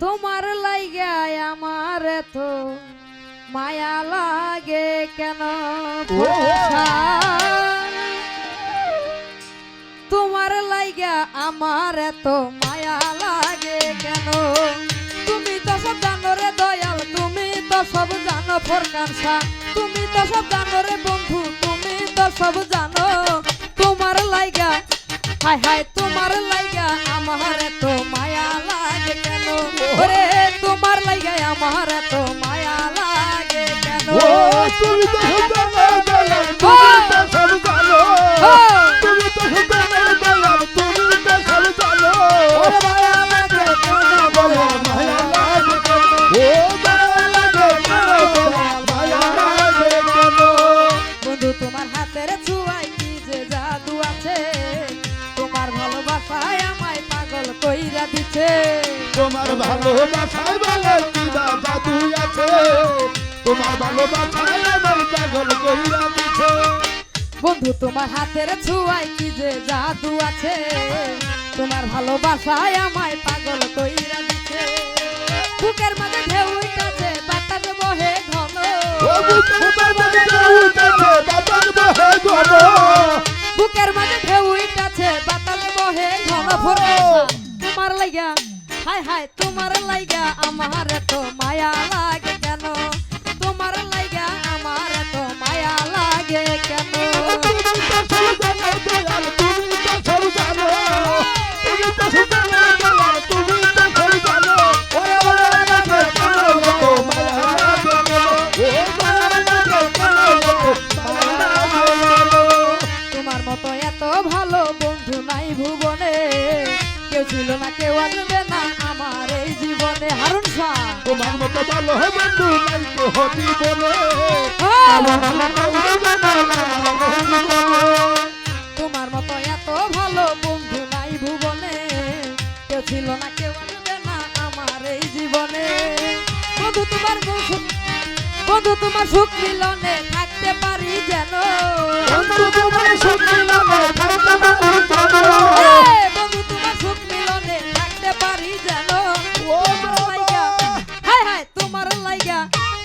তোমার লাইগায় আমার তো মায়া লাগে কেন? তোমার লাইগা আমার এত মায়া লাগে কেন? তুমি তো সব জানো রে দয়াল তুমি তো সব জানো ফরকানসা তুমি তো সব জানো রে বন্ধু তুমি তো সব জানো তোমার লাইগা হায় হায় তোমার লাইগা আমার এত মায়া লাগে কেন ওরে তোমার লাইগা আমার এত মায়া লাগে কেন ও তুমি তো তোমার ভালোবাসায় বলে কিবা জাদু আছে। তোমার ভালোবাসায় আমার পাগল কইরা দিছে। বন্ধু তোমার হাতের ছুয়াই কি যে জাদু আছে? তোমার ভালোবাসায় আমায় পাগল কইরা দিছে। বুকের মাঝে ঢেউ উঠেছে বাতাস বহে ঘন। ও বুকের বাজারে উঠেছে বাবার বহে গণ বুকের মাঝে ঢেউ উঠেছে বাতাস বহে ঘন। তোমার লাইগা হায় হায়, তোমার লাইগা আমার এত মায়া লাগে কেন? তোমার লাইগা আমার তো তো তো তো মায়া লাগে কেন? তোমার মতো এত ভালো বন্ধু নাই ভুবনে। কেউ ছিল না, কেউ আসবে তোমার মতো ভালো হে বন্ধু নাই তো হতি বলে। তোমার মতো এত ভালো বন্ধু নাই ভুবনে। কেউ ছিল না কেউ আসবে না আমার এই জীবনে। বন্ধু তোমার বন্ধু তোমার সুখ মিলনে থাকতে পারি যেন। বন্ধু তোমার সুখী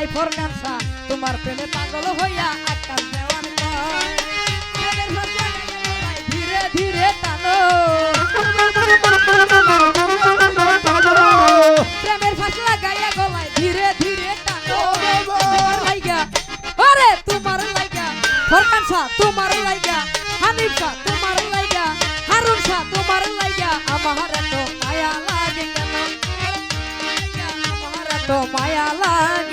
নাহি যায় ফরগানসা তোমার প্রেমে পাগল হইয়া আকাশ ভাষা ধীরে ধীরে টানো। প্রেমের ফাঁসলা গায়া গলায় ধীরে ধীরে টানো। তোমার লাইগা, আরে তোমার লাইগা। ফরকান শাহ তোমার লাইগা। হানিফ শাহ, তোমার লাইগা। হারুন শাহ, তোমার লাইগা। আমার এত মায়া লাগে কেন? মায়া লাগে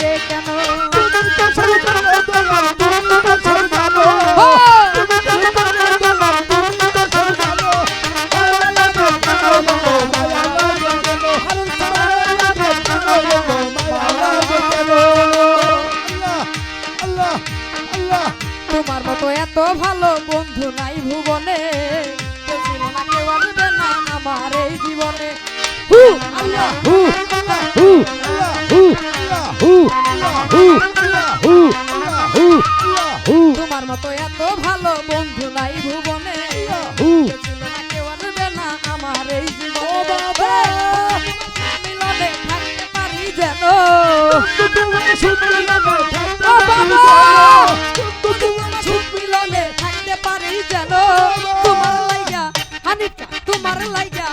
তোমার মতো এত ভালো বন্ধু নাই ভুবনে। না না আমার জীবনে। হু আল্লাহ। তোমার মতো এত ভালো বন্ধু নাই ভুবনে। কেউ পারি যেন। তোমার লাইগা তোমার লাইগা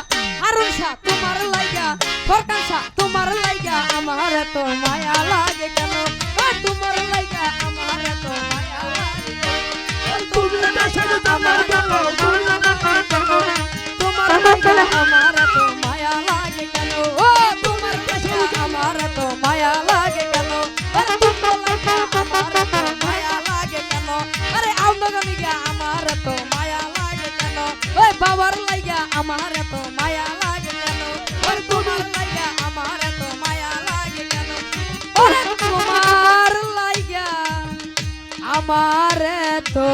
তোমার লাইগা, আমার এত আমার তো মায়া লাগে কেন? ও, তোমার কেশে আমার তো লাগে আমার তো মায়া লাগে কেন? আমার তো মায়া লাগে কেন? ওই বাবার লাগে আর তোমার লাগে আমার তো